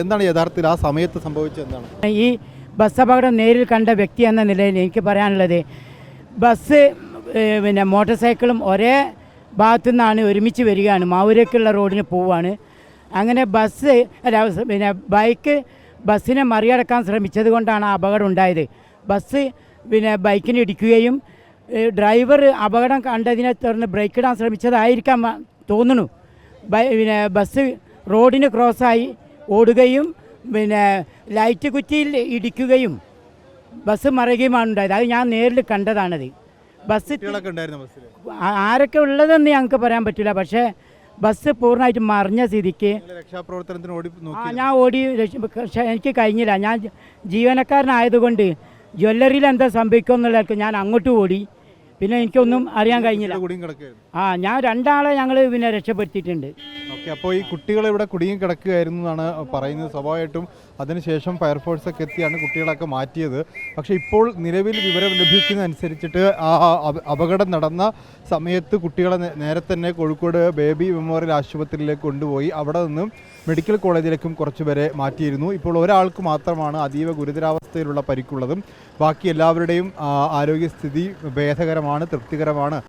എന്താണ് യഥാർത്ഥത്തിൽ ആ സമയത്ത് സംഭവിച്ചത് എന്താണ്? ഈ ബസ് അപകടം നേരിൽ കണ്ട വ്യക്തി എന്ന നിലയിൽ എനിക്ക് പറയാനുള്ളത് ബസ് പിന്നെ മോട്ടോർ സൈക്കിളും ഒരേ ഭാഗത്തു നിന്നാണ് ഒരുമിച്ച് വരികയാണ് മാവൂരേക്കുള്ള റോഡിന് പോവുകയാണ്. അങ്ങനെ ബസ് അല്ല പിന്നെ ബൈക്ക് ബസ്സിനെ മറികടക്കാൻ ശ്രമിച്ചത് കൊണ്ടാണ് ആ അപകടം ഉണ്ടായത്. ബസ് പിന്നെ ബൈക്കിന് ഇടിക്കുകയും ഡ്രൈവർ അപകടം കണ്ടതിനെ തുടർന്ന് ബ്രേക്ക് ഇടാൻ ശ്രമിച്ചതായിരിക്കാം തോന്നുന്നു. പിന്നെ ബസ് റോഡിന് ക്രോസായി ഓടുകയും പിന്നെ ലൈറ്റ് കുറ്റിയിൽ ഇടിക്കുകയും ബസ് മറിയുകയുമാണ് ഉണ്ടായത്. അത് ഞാൻ നേരിൽ കണ്ടതാണത്. ബസ് ആരൊക്കെ ഉള്ളതെന്ന് ഞങ്ങൾക്ക് പറയാൻ പറ്റില്ല പക്ഷേ ബസ് പൂർണമായിട്ട് മറിഞ്ഞ സ്ഥിതിക്ക് രക്ഷാപ്രവർത്തനത്തിന് ഓടി ആ ഞാൻ ഓടി എനിക്ക് കഴിഞ്ഞില്ല. ഞാൻ ജീവനക്കാരനായതുകൊണ്ട് ജ്വല്ലറിയിൽ എന്താ സംഭവിക്കും എന്നുള്ളവർക്ക് ഞാൻ അങ്ങോട്ട് ഓടി. പിന്നെ എനിക്കൊന്നും അറിയാൻ കഴിഞ്ഞില്ല. ആ ഞാൻ രണ്ടാളെ ഞങ്ങൾ പിന്നെ രക്ഷപ്പെടുത്തിയിട്ടുണ്ട്. ഓക്കെ അപ്പോൾ ഈ കുട്ടികൾ ഇവിടെ കുടുങ്ങി കിടക്കുകയായിരുന്നു എന്നാണ് പറയുന്നത്. സ്വാഭാവികമായിട്ടും അതിനുശേഷം ഫയർഫോഴ്സ് ഒക്കെ എത്തിയാണ് കുട്ടികളൊക്കെ മാറ്റിയത്. പക്ഷേ ഇപ്പോൾ നിലവിൽ വിവരം ലഭിക്കുന്നതനുസരിച്ചിട്ട് ആ അപകടം നടന്ന സമയത്ത് കുട്ടികളെ നേരെ തന്നെ കോഴിക്കോട് ബേബി മെമ്മോറിയൽ ആശുപത്രിയിലേക്ക് കൊണ്ടുപോയി. അവിടെ നിന്നും മെഡിക്കൽ കോളേജിലേക്കും കുറച്ചുപേരെ മാറ്റിയിരുന്നു. ഇപ്പോൾ ഒരാൾക്ക് മാത്രമാണ് അതീവ ഗുരുതരാവസ്ഥയിലുള്ള പരിക്കുള്ളതും. ബാക്കി എല്ലാവരുടെയും ആരോഗ്യസ്ഥിതി ഭേദകരമാണ് തൃപ്തികരമാണ്.